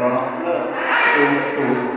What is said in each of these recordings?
ร้องเลิกสูงสูง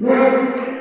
Não.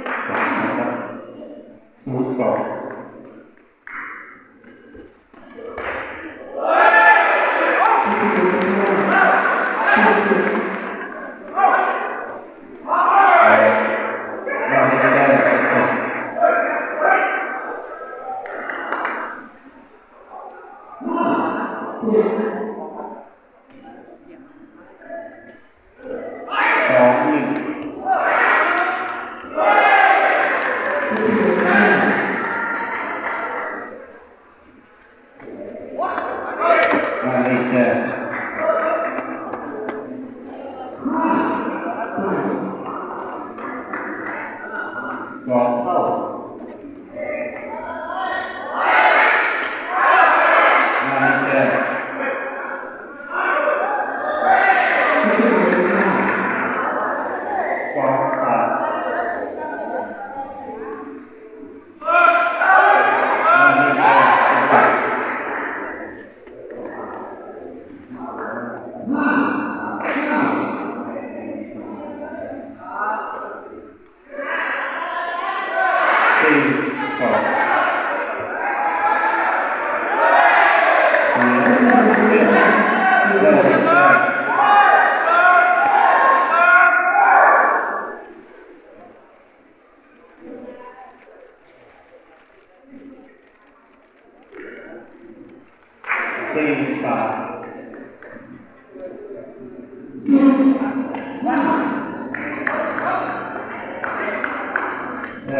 ขอ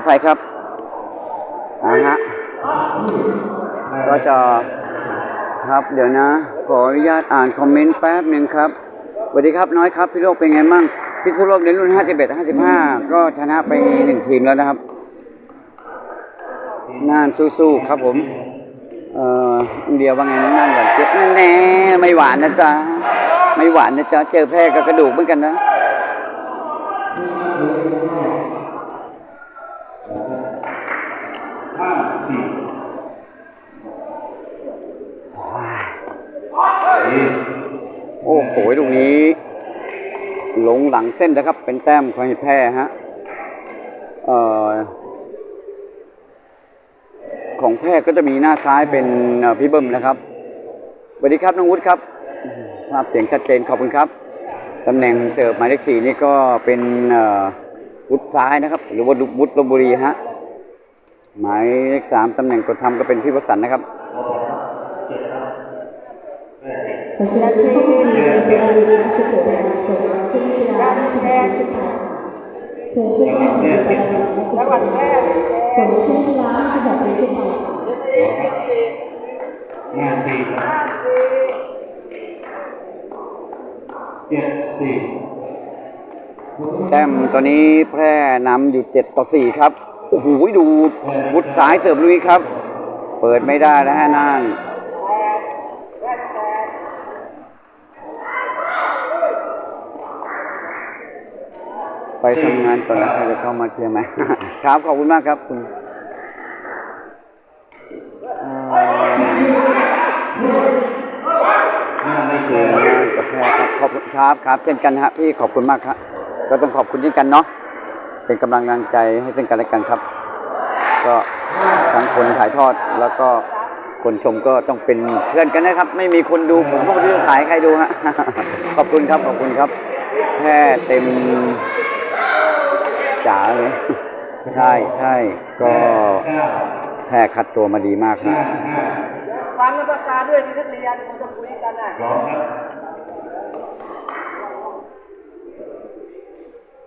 อภัยครับนะฮะก็จะครับเดี๋ยวนะ ขออนุญาตอ่านคอมเมนต์แป๊บหนึ่งครับสวัสดีครับน้อยครับ พี่โลกเป็นไงมั่งพิษณุโลกในรุ่น 51 55 ก็ชนะไปหนึ่งทีมแล้วนะครับ น่านสู้ๆครับผม เอ่อเดียวว่าไงน่านหวานเจี๊ยบแน่ไม่หวานนะจ๊ะ ไม่หวานนะจ๊ะ เจอแพ้กับกระดูกเหมือนกันนะห้าสี่โอ้โหตรงนี้ หลงหลังเส้นนะครับ เป็นแต้มของแพ้ฮะ เอ่อ ของแพทย์ก็จะมีหน้าซ้ายเป็นพี่เบิ้มนะครับสวัสดีครับน้องวุฒิครับภาพเสียงชัดเจนขอบคุณครับตำแหน่งเสิร์ฟหมายเลขสี่นี่ก็เป็นวุฒิซ้ายนะครับ หรือว่าวุฒิลบบุรีฮะหมายเลขสามตำแหน่งกดทำก็เป็นพี่ประสันนะครับเจ็ดครับแม่เจ็ดและที่ที่จะมีสุขภาพที่ร้านแรกที่ผ่านเธ อที่ร้านแรกแล้ววันแรกผลที่ร้านที่แบบนี้ที่ผ่านห้าสี่เจ็ดสี่แต้มตอนนี้แพร่นำอยู่7ต่อ4ครับ โอ้โหดูวุฒิสายเสิร์ฟลุยครับ เปิดไม่ได้แล้วฮะนั่น ไปทำงานก่อนแล้วใครจะเข้ามาเคลียร์ไหมครับ ขอบคุณมากครับคุณไม่เคยงานกับแพร่ครับขอบคุณครับครับเช่นกันฮะพี่ขอบคุณมากครับก็ต้องขอบคุณเช่นกันเนาะเป็นกำลังใจให้ซึ่งกันและกันครับ ก็ทั้งคนถ่ายทอดแล้วก็คนชมก็ต้องเป็นเพื่อนกันนะครับ ไม่มีคนดูผมก็ไม่รู้จะขายใครดูฮะขอบคุณครับขอบคุณครับแค่เต็ม จ๋าเลย ใช่ใช่ก็เก้าแพ้คัดตัวมาดีมากคห้ารับห้าฟังภาษาด้วยที่นักเรียนมันจะคุยกันอะพร้อมครับ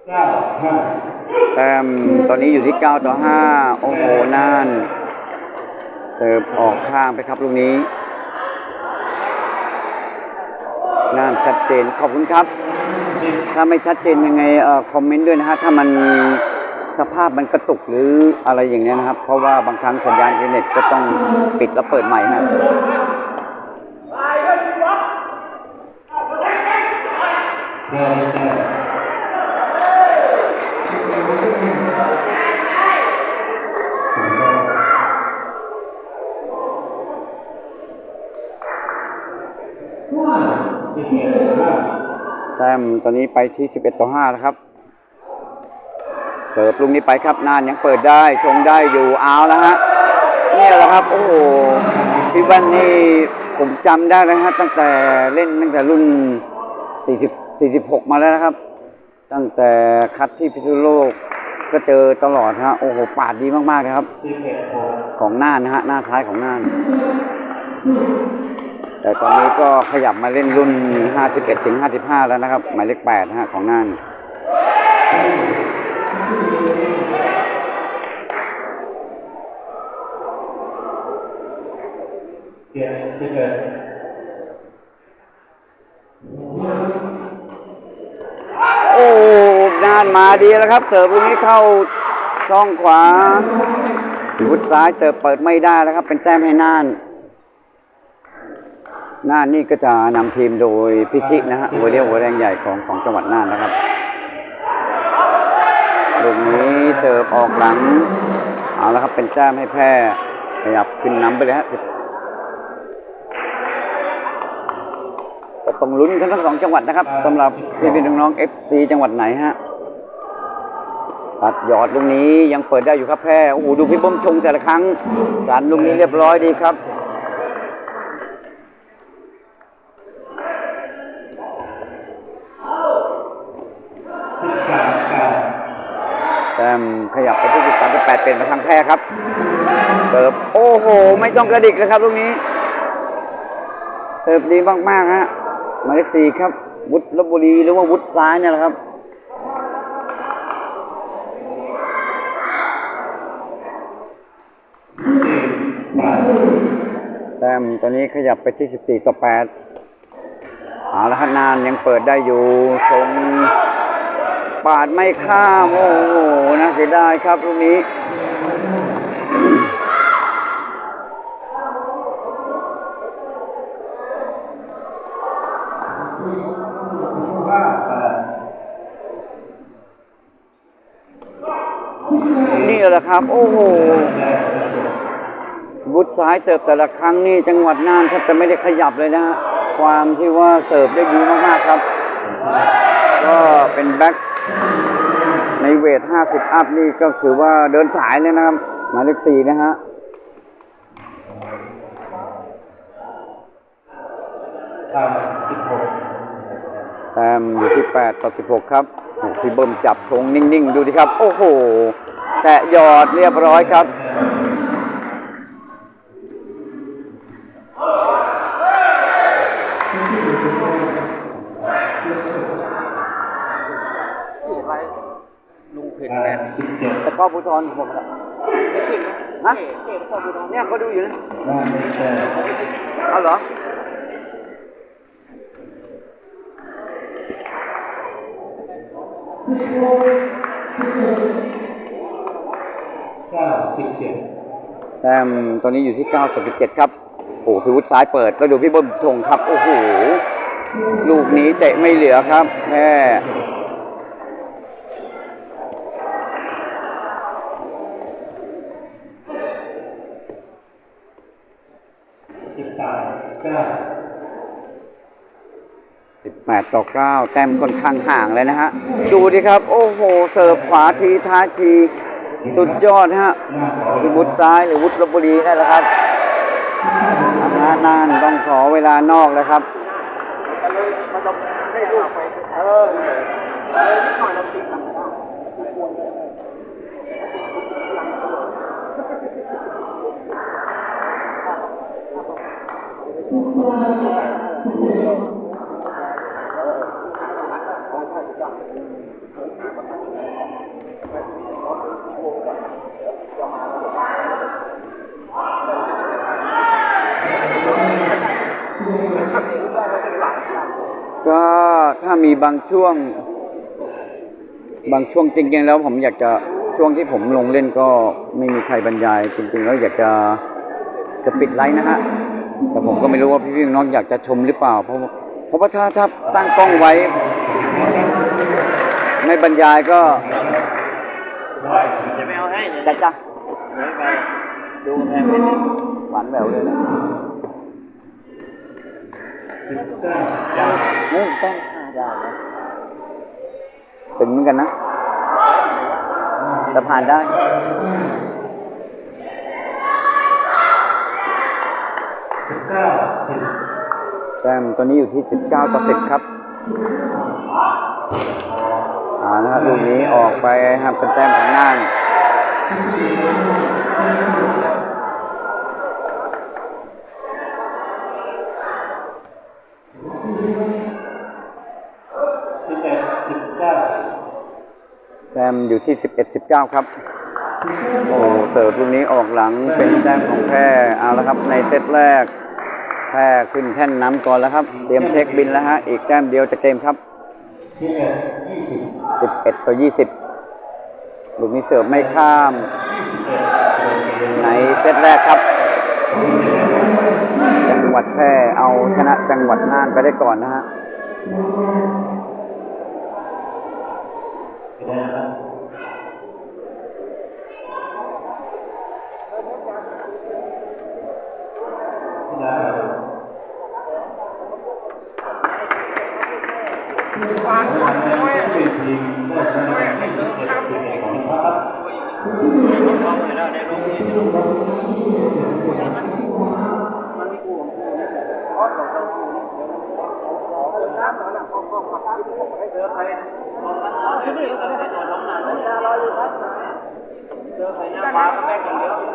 เก้าห้าแต้มตอนนี้อยู่ที่ 9 ต่อ 5 โอ้โหน่านเสิร์ฟออกข้างไปครับลูกนี้น่านชัดเจนขอบคุณครับสิบ ถ้าไม่ชัดเจนยังไงเอ่อคอมเมนต์ด้วยนะฮะถ้ามันสภาพมันกระตุกหรืออะไรอย่างเนี้ยนะครับ เพราะว่าบางครั้งสัญญาณอินเทอร์เน็ตก็ต้องปิดแล้วเปิดใหม่ฮะเก้ ต้มตอนนี้ไปที่ 11 ต่อ5แล้วครับเสิร์ฟลูกนี้ไปครับนานยังเปิดได้ชงได้อยู่เอาแล้วฮะเนี่ยแหละครับ โอ้โหพี่วันนี่ผมจำได้เลยฮะตั้งแต่เล่นตั้งแต่รุ่น 40 46 มาแล้วนะครับ ตั้งแต่คัดที่พิษณุโลกก็เจอตลอดฮะโอ้โหปาดดีมากๆครับสิบเอ็ดหกของน่านนะฮะหน้าท้ายของน่าน แต่ตอนนี้ก็ขยับมาเล่นรุ่น 51 ถึง 55 แล้วนะครับ หมายเลข8นะฮะของน่านเจ็ดสิบเอ็ดโอ้น่านมาดีแล้วครับ เสิร์ฟลูกนี้เข้าช่องขวาวุดซ้ายเสิร์ฟเปิดไม่ได้แล้วครับ เป็นแต้มให้น่าน น่านนี่ก็จะนำทีมโดยพิชิตนะฮะหัวเรียวหัวแรงใหญ่ของของจังหวัดน่านนะครับลูกนี้เสิร์ฟออกหลัง เอาแล้วครับเป็นแต้มให้แพร่ขยับขึ้นนำไปเลยฮะก็ต้องลุ้นกันทั้งสองจังหวัดนะครับสำหรับพี่พี่น้องๆเอฟซีจังหวัดไหนฮะตัดหยอดลูกนี้ยังเปิดได้อยู่ครับแพร่โอ้โหดูพี่เบิ้มชงแต่ละครั้งสารลูกนี้เรียบร้อยดีครับ ขยับไปที่38เป็นมาทางแพร่ ครับเสิร์ฟโอ้โห ไม่ต้องกระดิกเลยครับลูกนี้เสิร์ฟดีมากๆฮะหมายเลขสี่ครับ วุฒิลบบุรีหรือว่าวุฒิซ้ายเนี่ยแหละครับแต้มตอนนี้ขยับไปที่ 14 ต่อ8อาละครันานยังเปิดได้อยู่ทรงปาดไม่ข้าม โอ้โหน่าเสียดายครับลูกนี้ นะครับ โอ้โหบุตซ้ายเสิร์ฟแต่ละครั้งนี่จังหวัดน่านแทบจะไม่ได้ขยับเลยนะฮะความที่ว่าเสิร์ฟได้ดีมากๆครับ ก็เป็นแบ็คในเวท 50 อัพนี่ก็คือว่าเดินสายเลยนะครับ หมายเลขสี่นะฮะทางสิบหกแต้มอยู่ที่ 8 ต่อ 16 ครับ พี่เบิ้มจับชงนิ่ง ๆ ดูดิครับ โอ้โห แตะหยอดเรียบร้อยครับชื่ออะไรลุงเพชรทาแมงนสิบเจ็ดแต่ก็ภูทรผมละไม่ขึ้นนะฮะเตะเตะแล้วก็บูดอนเนี่ยเขาดูอยู่นะด้านในแต่เอาเหรอิบเจ็ดแต้มตอนนี้อยู่ที่9 17ครับ โอ้โหพี่วุฒิซ้ายเปิดก็ดูพี่เบิ้มชงครับ โอ้โห ลูกนี้เตะไม่เหลือครับแค่สิบแปดเก้า18ต่อ9แต้มค่อนข้างห่างเลยนะฮะ ดูดิครับ โอ้โห เสิร์ฟขวาทีท้าที สุดยอดฮะหน้าขอวุฒิซ้ายหรือวุฒิลบบุรีนั่นแหละครับอาหารนานต้องขอเวลานอกแล้วครับอ ก็ถ้ามีบางช่วง บางช่วงจริงๆแล้วผมอยากจะช่วงที่ผมลงเล่นก็ไม่มีใครบรรยาย จริงๆแล้วอยากจะจะปิดไลน์นะฮะแต่ผมก็ไม่รู้ว่าพี่ๆน้องๆอยากจะชมหรือเปล่า เพราะเพราะว่าถ้าถ้าตั้งกล้องไว้ ไม่บรรยายก็จะไม่เอาให้เนี่ยจะจ้ะเดี๋ยวไปดูแพงไปเลยหวานแหววเลยนะสิบ เก้าเก้อ้แต้มค่าได้นะถึงเหมือนกันนะแต่ผ่านได้สิบเก้าสิบแต้มตัวนี้อยู่ที่19ต่อ10ครับอ่านะครับลูกนี้ออกไปครับเป็นแต้มของน่าน สิบเอ็ดสิบเก้า แต้ม อยู่ที่ 11 19 ครับ โอ้เสิร์ฟลูกนี้ออกหลังเป็นแต้มของแพร่เอาละครับ ในเซตแรก แพร่ขึ้นแท่นน้ำก่อนแล้วครับ เตรียมเช็คบินแล้วฮะ อีกแต้มเดียวจะเกมครับสิบเอ็ดยี่สิบ11 ต่อ 20ลูกนี้เสิร์ฟไม่ข้าม ในเซตแรกครับ จังหวัดแพร่เอาชนะจังหวัดน่านไปได้ก่อนนะฮะไม่ได้นะครับไม่ได้ เป็นทีมได้ชนะยี่สิบเอ็ดสิบเอ็ดของพระครับเจอใส่หน้าฟ้าก็แบกอย่างเดียว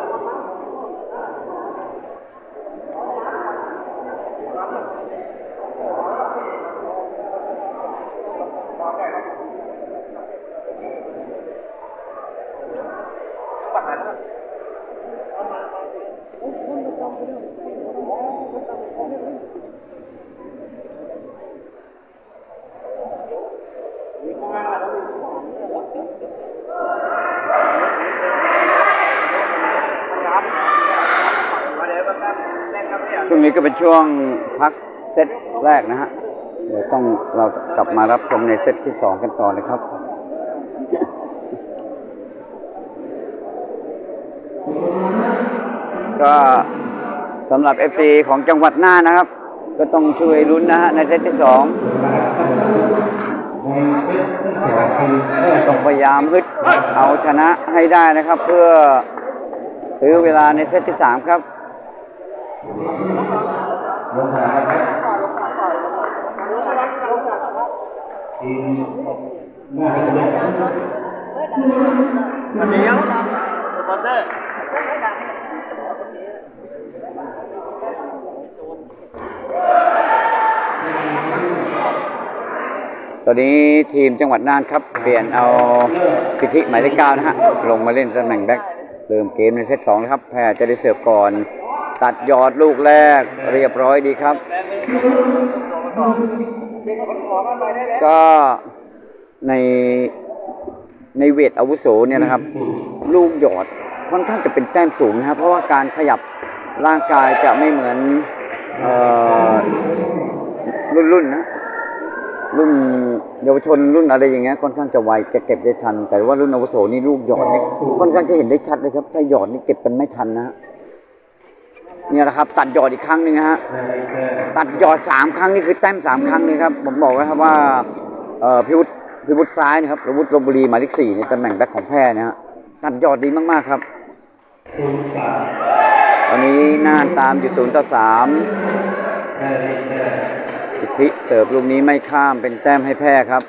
วงนี้ก็เป็นช่วงพักเซตแรกนะฮะ เดี๋ยวต้องเรากลับมารับชมในเซตที่สองกันต่อเลยครับก็สำหรับ FC ของจังหวัดน่านนะครับ ก็ต้องช่วยลุ้นนะฮะในเซตที่สองต้องพยายามฮึดเอาชนะให้ได้นะครับ เพื่อซื้อเวลาในเซตที่สามครับ ลงสนามครับทีมหน้าเป็นเล็กเดี๋ยวสปอนเซอร์ตอนนี้ทีมจังหวัดน่านครับ เปลี่ยนเอาพิธิหมายเลขเก้านะฮะ ลงมาเล่นตำแหน่งแบ็คเริ่มเกมในเซตสองนะครับ แพรจะได้เสิร์ฟก่อน ตัดยอดลูกแรก เรียบร้อยดีครับ ก็ในในเวทอาวุโสเนี่ยนะครับ ลูกหยอดค่อนข้างจะเป็นแต้มสูงนะครับ เพราะว่าการขยับร่างกายจะไม่เหมือนเอ่อรุ่นรุ่นๆนะรุ่นเยาวชนรุ่นอะไรอย่างเงี้ยค่อนข้างจะไวจะเก็บได้ทัน แต่ว่ารุ่นอาวุโสนี่ลูกหยอดนี่ค่อนข้างจะเห็นได้ชัดเลยครับ ถ้าหยอดนี่เก็บกันไม่ทันนะ เนี่ยแหละครับ ตัดหยอดอีกครั้งหนึ่งนะฮะตัดหยอดสามครั้งนี่คือแต้มสามครั้งเลยครับผมบอกไว้ครับว่าเอ่อพิวุฒพิวุฒซ้ายนะครับพิวุฒลบบุรีหมายเลขสี่ในตำแหน่งแบ็คของแพรนะฮะตัดหยอดดีมากๆครับศูนย์สามตอนนี้น่านตามอยู่ศูนย์ต่อสามสิทธิเสิร์ฟลูกนี้ไม่ข้ามเป็นแต้มให้แพรครับ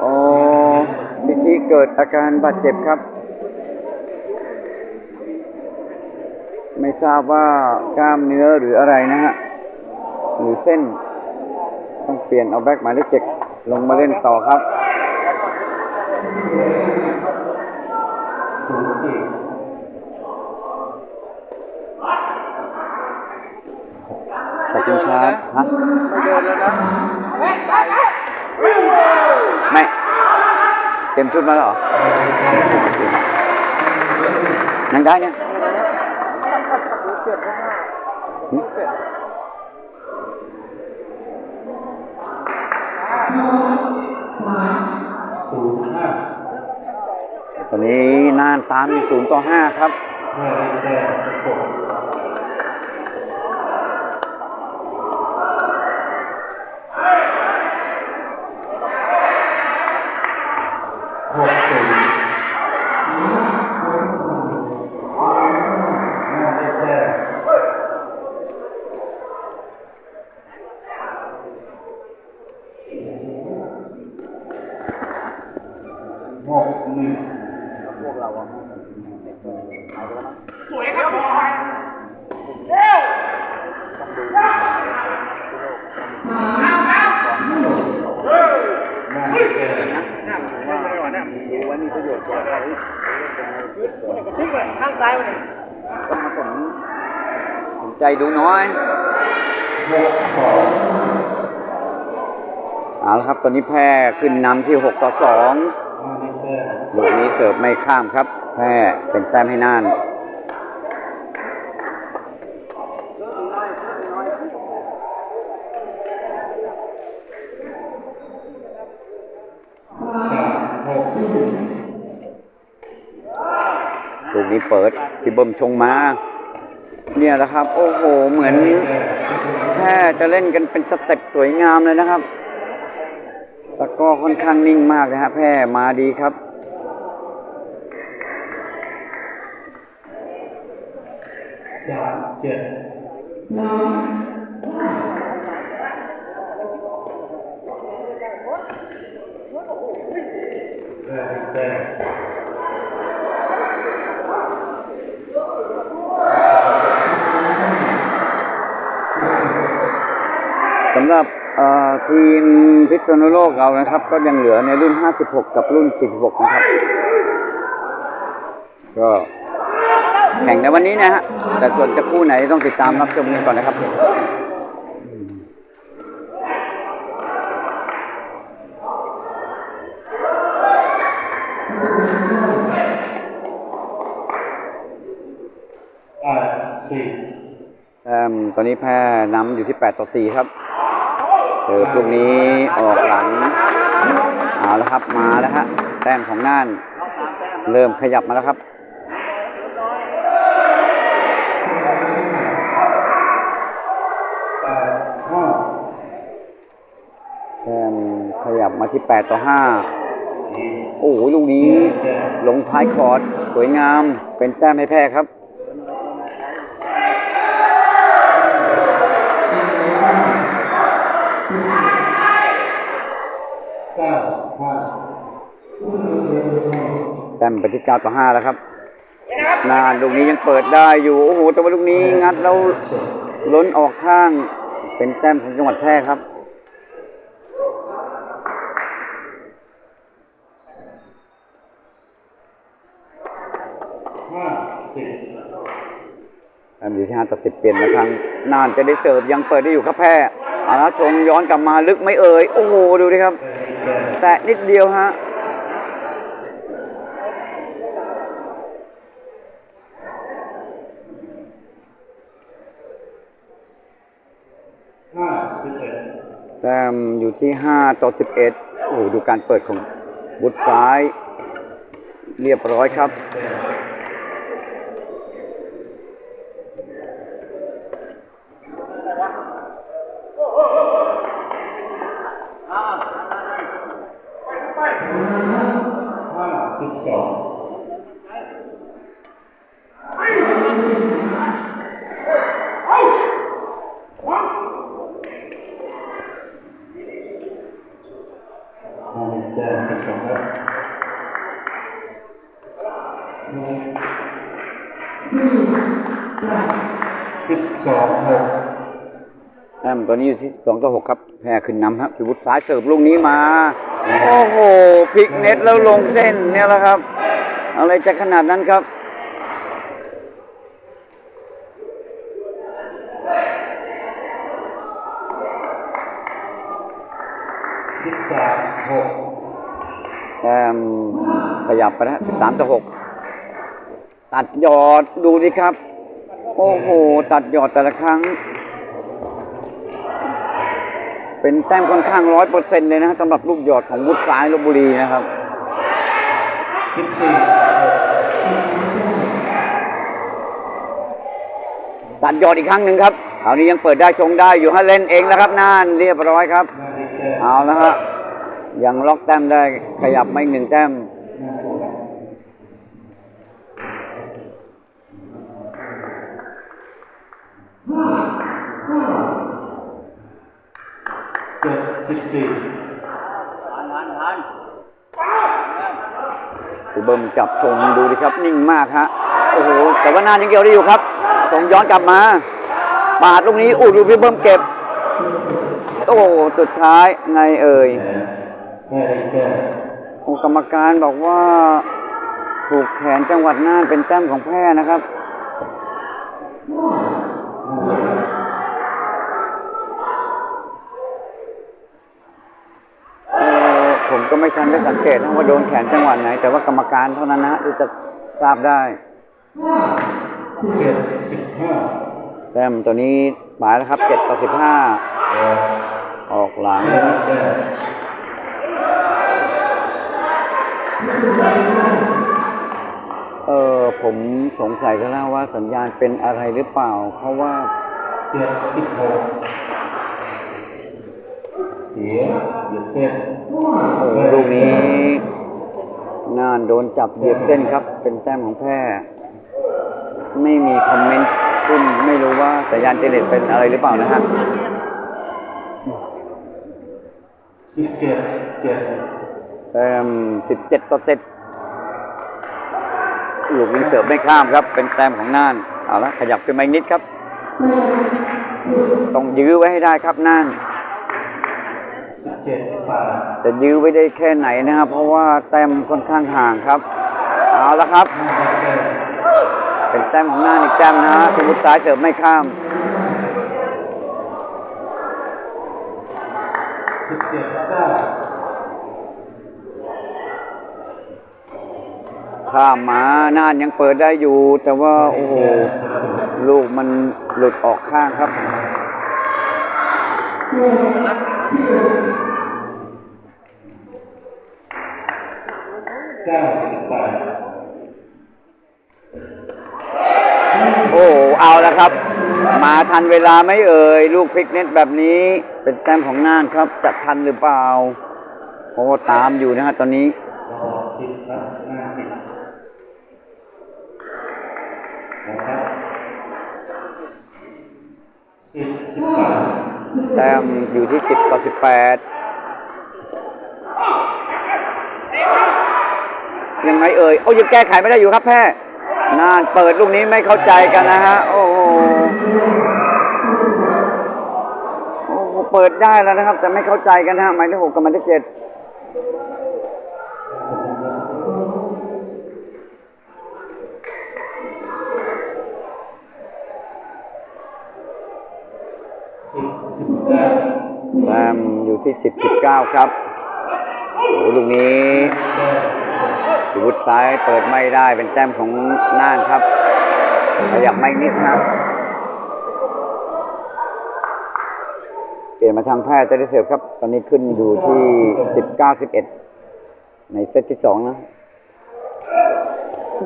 โอ้พิธีเกิ ดอาการบาดเจ็บครับ ไม่ทราบว่ากล้ามเนื้อหรืออะไรนะฮะหรือเส้น ต้องเปลี่ยนเอาแบ็คหมายเลขเจ็ดลงมาเล่นต่อครับศูนย์สี่ขอบคุณครับฮะเดินแล้วนะ ไม่ เต็มชุดมาแล้วเหรอยังได้เนี่ยหึศูนย์ห้าตอนนี้น่านตามอยู่ศูนย์ต่อห้าครับ แรกแรกหกหกศูนย์ห้าได้แต้มหกหนึ่ง น่าจะเจอนะ ดูว่ามีประโยชน์กว่าเขา ข้างซ้ายมันต้องมาสนสนใจดูน้อยสองเอาละครับ ตอนนี้แพ้ขึ้นนำที่ 6 ต่อน่าจะเจอ2ลูกนี้เสิร์ฟไม่ข้ามครับ แพ้เป็นแต้มให้น่าน เปิดพี่เบิ้มชงมา เนี่ยแหละครับ โอ้โห เหมือนแค่จะเล่นกันเป็นสเต็ปสวยงามเลยนะครับตะก้อค่อนข้างนิ่งมากนะฮะแพรมาดีครับสามเจ็ดแต่ สำหรับเอ่อทีมพิษณุโลกเรานะครับ ก็ยังเหลือในรุ่น 56 กับรุ่น 46 นะครับ ก็แข่งในวันนี้นะฮะ แต่ส่วนจะคู่ไหนต้องติดตามรับชมกันก่อนนะครับแปดสี่แต้มตอนนี้แพ้นำอยู่ที่ 8 ต่อ 4 ครับ เสิร์ฟลูกนี้ออกหลัง เอาแล้วครับมาแล้วฮะแต้มของน่าน เริ่มขยับมาแล้วครับแปดห้าแต้มขยับมาที่ 8 ต่อ 5 โอ้โหลูกนี้ลงท้ายคอร์ดสวยงามเป็นแต้มให้แพ้ครับ ไปที่9ต่อ5แล้วครับนานลูกนี้ยังเปิดได้อยู่ โอ้โหแต่ว่าลูกนี้งัดแล้วล้นออกข้างเป็นแต้มของจังหวัดแพร่ครับห้าสิบแต้มอยู่ที่5ต่อ10เปลี่ยนมาทางนานจะได้เสิร์ฟยังเปิดได้อยู่ครับแพร่อาชงย้อนกลับมาลึกไม่เอ่ย โอ้โห ดูดิครับ แตะนิดเดียวฮะ ห้าสิบเอ็ด แต้มอยู่ที่ 5 ต่อ 11 โอ้โหดูการเปิดของบุตรซ้าย เรียบร้อยครับ ห้าสิบสองห้าแต้มสิบสองครับสิบสองหก แต้มตัวนี้อยู่ที่2ต่อ6ครับแพ้ขึ้นนำครับพิวุฒิซ้ายเสิร์ฟลูกนี้มา โอ้โหพลิกเน็ตแล้วลงเส้นเนี่ยแหละครับ อะไรจะขนาดนั้นครับสิบสามหกแต้มขยับไปแล้ว13ต่อ6ตัดหยอดดูสิครับ โอ้โห ตัดหยอดแต่ละครั้ง เป็นแต้มค่อนข้างร้อยเปอร์เซ็นต์เลยนะสำหรับลูกหยอดของวุฒิซ้ายลบบุรีนะครับสิบสี่ตัดหยอดอีกครั้งหนึ่งครับคราวนี้ยังเปิดได้ชงได้อยู่ให้เล่นเองแล้วครับน่านเรียบร้อยครับ เอาแล้วฮะยังล็อกแต้มได้ขยับมาอีกหนึ่งแต้ม สิบสี่หันหันหันพี่เบิ้มจับชงดูดิครับนิ่งมากฮะโอ้โหแต่ว่าน่านยังเกี่ยวได้อยู่ครับชงย้อนกลับมา ปาดลูกนี้อู้ดูพี่เบิ้มเก็บ โอ้โหสุดท้ายไงเอ่ยนาฬิกาโอ้กรรมการบอกว่าถูกแขนจังหวัดน่านเป็นแต้มของแพร่นะครับ เอ่อ ผมก็ไม่ทันได้สังเกตนะว่าโดนแขนจังหวัดไหน แต่ว่ากรรมการเท่านั้นนะฮะที่จะทราบได้เจ็ดสิบห้าแต้มตัวนี้หมายแล้วครับ7ต่อ15ออกหลังเออผมสงสัยกันแล้วว่าสัญญาณเป็นอะไรหรือเปล่า เพราะว่าเจ็ดสิบหก เสียเหยียดเส้นโอ้โหลูกนี้น่านโดนจับเหยียบเส้นครับ เป็นแต้มของแพร่ไม่มีคอมเมนต์ขึ้นไม่รู้ว่าสัญญาณเจเน็ตเป็นอะไรหรือเปล่านะฮะสิบเจ็ดเจ็ดแต้ม17ต่อเซตลูกนี้เสิร์ฟไม่ข้ามครับ เป็นแต้มของน่านเอาละขยับขึ้นมาอีกนิดครับ ต้องยื้อไว้ให้ได้ครับน่านหสิบเจ็ดแปดจะยื้อไว้ได้แค่ไหนนะครับ เพราะว่าแต้มค่อนข้างห่างครับ เอาละครับ เป็นแต้มของหน้าอีกแต้มนะฮะสมุทรสายเสิร์ฟไม่ข้ามข้ามมาน่านยังเปิดได้อยู่ แต่ว่าโอ้โหลูกมันหลุดออกข้างครับ เก้าสิบแปดโอ้โหเอาแล้วครับ มาทันเวลาไหม่เอ่ย ลูกพลิกเน็ตแบบนี้ เป็นแต้มของน่านครับ จะทันหรือเปล่าเพราะว่าตามอยู่นะฮะตอนนี้รอสิบครับห้าสิบนะครับสิบสิบแปด แต้มอยู่ที่ 10 ต่อ 18 ยังไงเอ่ย โอ้ยังแก้ไขไม่ได้อยู่ครับแพ้น่านเปิดลูกนี้ไม่เข้าใจกันนะฮะโอ้โหโอ้โหเปิดได้แล้วนะครับ แต่ไม่เข้าใจกันนะฮะหมายเลขหกกับหมายเลขเจ็ด สิบสิบเก้า แต้มอยู่ที่ 10 19ครับโอ้ลูกนี้สุวุฒซ้ายเปิดไม่ได้เป็นแต้มของน่านครับ ขยับไม่นิดนะครับ เปลี่ยนมาทางแพทย์จะได้เสิร์ฟครับ ตอนนี้ขึ้นอยู่ที่ 19 11 ในเซตที่ 2 นะ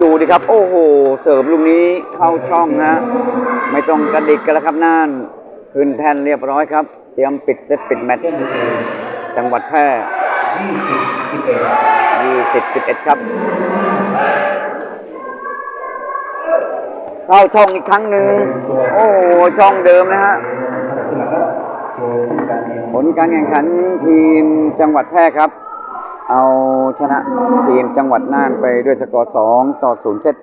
ดูดิครับ โอ้โห เสิร์ฟลูกนี้เข้าช่องนะ ไม่ต้องกระดิกกันแล้วครับน่าน ขึ้นแท่นเรียบร้อยครับ เตรียมปิดเซตปิดแมตช์จังหวัดแพร่ยี่สิบสิบเอ็ด20 11 ครับ เข้าช่องอีกครั้งหนึ่ง โอ้ช่องเดิมนะฮะ ผลการแข่งขันทีมจังหวัดแพร่ครับ เอาชนะทีมจังหวัดน่านไปด้วยสกอร์ 2 ต่อ 0 เซต